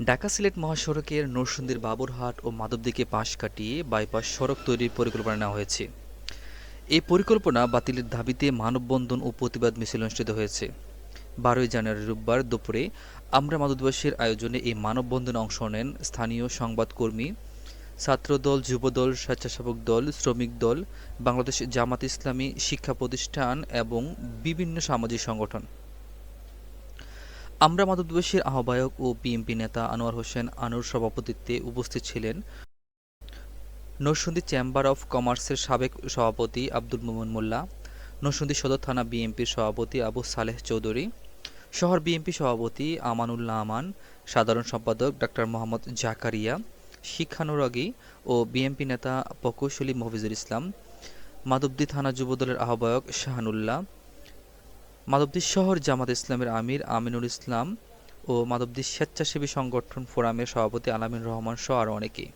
ঢাকা সিলেট মহাসড়কের নরসিংদীর বাবুরহাট ও মাধবদীকে পাশ কাটিয়ে বাইপাস সড়ক তৈরির পরিকল্পনা নেওয়া হয়েছে। এই পরিকল্পনা বাতিলের দাবিতে মানববন্ধন ও প্রতিবাদ মিছিল অনুষ্ঠিত হয়েছে। বারোই জানুয়ারি রোববার দুপুরে আমরা মাদুদবাসীর আয়োজনে এই মানববন্ধনে অংশ নেন স্থানীয় সংবাদকর্মী, ছাত্রদল, যুবদল, স্বেচ্ছাসেবক দল, শ্রমিক দল, বাংলাদেশ জামাত ইসলামী শিক্ষা প্রতিষ্ঠান এবং বিভিন্ন সামাজিক সংগঠন। আমরা মাদকদ্বেষীর আহ্বায়ক ও বিএনপি নেতা আনোয়ার হোসেন আনুর সভাপতিত্বে উপস্থিত ছিলেন নরসিংদী চেম্বার অফ কমার্সের সাবেক সভাপতি আব্দুল মোমিন মোল্লা, নরসিংদী সদর থানা বিএনপির সভাপতি আবু সালেহ চৌধুরী, শহর বিএনপি সভাপতি আমানুল্লাহ আমান, সাধারণ সম্পাদক ডাক্তার মোহাম্মদ জাকারিয়া, শিক্ষানুরাগী ও বিএনপি নেতা প্রকৌশলী মফিজুল ইসলাম মাধবদী থানা যুবদলের আহ্বায়ক শাহানুল্লাহ মাধবদী শহর জামাত ইসলামের আমির আমিনুল ইসলাম ও মাধবদী স্বেচ্ছাসেবী সংগঠন ফোরামের সভাপতি আলামিন রহমান সহ আরও অনেকে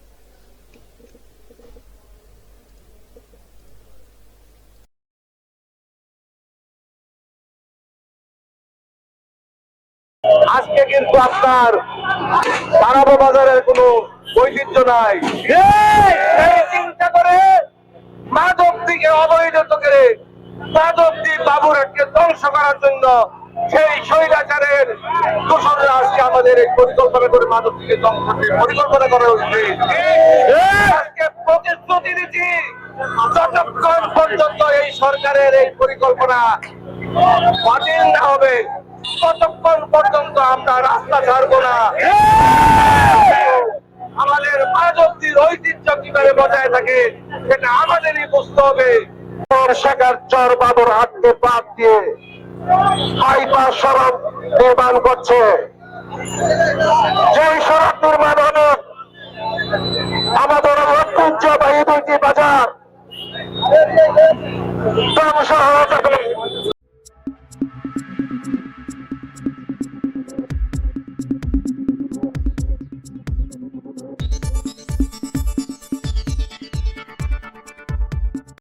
আজকে কিন্তু আপনার বাজারের কোনো ঐতিহ্য নাই এই চিন্তা করে মাধবদীকে অবৈধত করে মাধবদী বাবুরাটকে ধ্বংস করার জন্য সেই স্বৈরাচারের দূষণরা আজকে আমাদের এই পরিকল্পনা করে মাধবদীকে ধ্বংসের পরিকল্পনা করা হয়েছে আজকে প্রতিশ্রুতি দিচ্ছি, যতক্ষণ পর্যন্ত এই সরকারের এই পরিকল্পনা বাতিল না হবে, ততক্ষণ পর্যন্ত আমরা রাস্তা ছাড়বো না। আমাদের মানবটির ঐতিহ্য কীভাবে বজায় থাকে, সেটা আমাদেরই বুঝতে হবে। শেখার চর বাবর হাতকে বাদ দিয়ে বাইপাস সড়ক নির্মাণ করছে। যেই সড়ক নির্মাণ হবে আমাদের ঐতিহ্যবাহী দুইটি বাজার। ধ্বংস